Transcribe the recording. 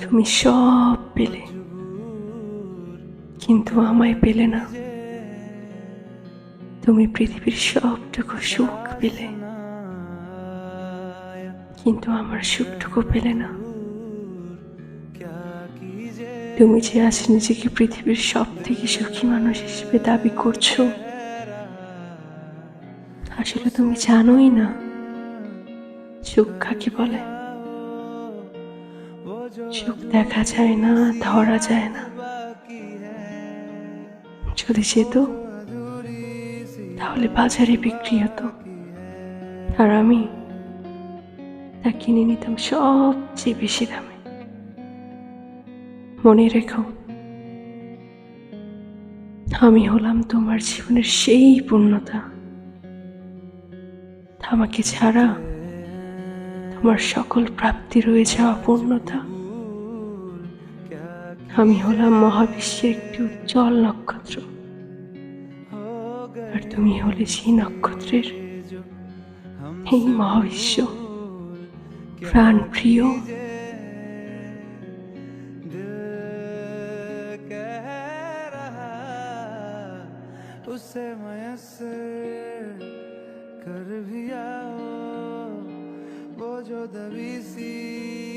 তুমি সব পেলে, কিন্তু আমায় পেলে না। তুমি পৃথিবীর সবটুকু সুখ পেলে, কিন্তু আমার সুখটুকু পেলে না। তুমি যে আজ নিজেকে পৃথিবীর সব থেকে সুখী মানুষ হিসেবে দাবি করছ আসলে তুমি জানোই না। সুখ কাকে বলে? সুখ দেখা যায় না, ধরা যায় না। যদি যেত, তাহলে বাজারে বিক্রি হতো। আর আমি তা কিনে নিতাম সবচেয়ে বেশি দামে। মনে রেখো, আমি হলাম তোমার জীবনের সেই পূর্ণতা। আমাকে ছাড়া তোমার সকল প্রাপ্তি রয়ে যাওয়া পূর্ণতা। আমি হলাম মহাবিশ্বের একটি উজ্জ্বল নক্ষত্র আর তুমি হলে সেই নক্ষত্রের এই মহাবিশ্ব প্রাণ প্রিয় कह रहा उसे मयसर कर भी आओ वो जो दबी सी